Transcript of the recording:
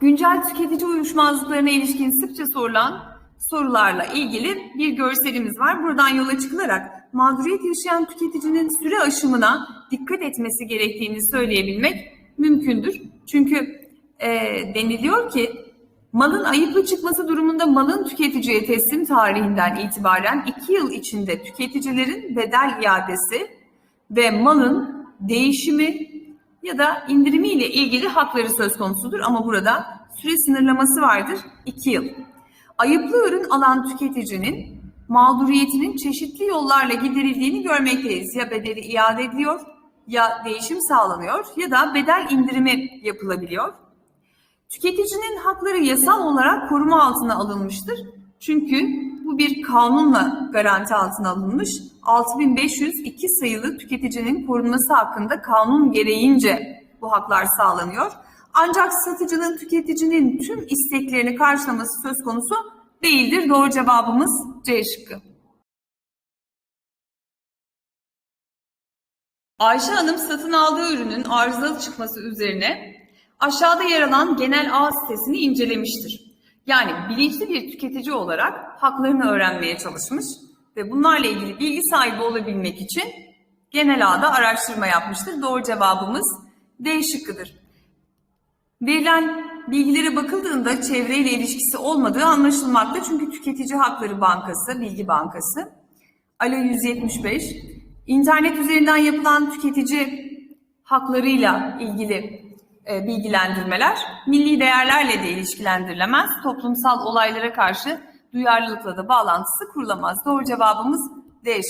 Güncel tüketici uyuşmazlıklarına ilişkin sıkça sorulan sorularla ilgili bir görselimiz var. Buradan yola çıkılarak mağduriyet yaşayan tüketicinin süre aşımına dikkat etmesi gerektiğini söyleyebilmek mümkündür. Çünkü e, deniliyor ki malın ayıplı çıkması durumunda malın tüketiciye teslim tarihinden itibaren iki yıl içinde tüketicilerin bedel iadesi ve malın değişimi ya da indirimi ile ilgili hakları söz konusudur ama burada süre sınırlaması vardır 2 yıl. Ayıplı ürün alan tüketicinin mağduriyetinin çeşitli yollarla giderildiğini görmekteyiz. Ya bedeli iade ediliyor, ya değişim sağlanıyor ya da bedel indirimi yapılabiliyor. Tüketicinin hakları yasal olarak koruma altına alınmıştır. Çünkü bu bir kanunla garanti altına alınmış. 6502 sayılı tüketicinin korunması hakkında kanun gereğince bu haklar sağlanıyor. Ancak satıcının tüketicinin tüm isteklerini karşılaması söz konusu değildir. Doğru cevabımız C şıkkı. Ayşe Hanım satın aldığı ürünün arızalı çıkması üzerine aşağıda yer alan genel ağ sitesini incelemiştir. Yani bilinçli bir tüketici olarak haklarını öğrenmeye çalışmış ve bunlarla ilgili bilgi sahibi olabilmek için genel ağda araştırma yapmıştır. Doğru cevabımız D şıkkıdır. Verilen bilgilere bakıldığında çevreyle ilişkisi olmadığı anlaşılmakta. Çünkü Tüketici Hakları Bankası, Bilgi Bankası, Alo 175, internet üzerinden yapılan tüketici haklarıyla ilgili bilgilendirmeler milli değerlerle de ilişkilendirilemez. Toplumsal olaylara karşı duyarlılıkla da bağlantısı kurulamaz. Doğru cevabımız D.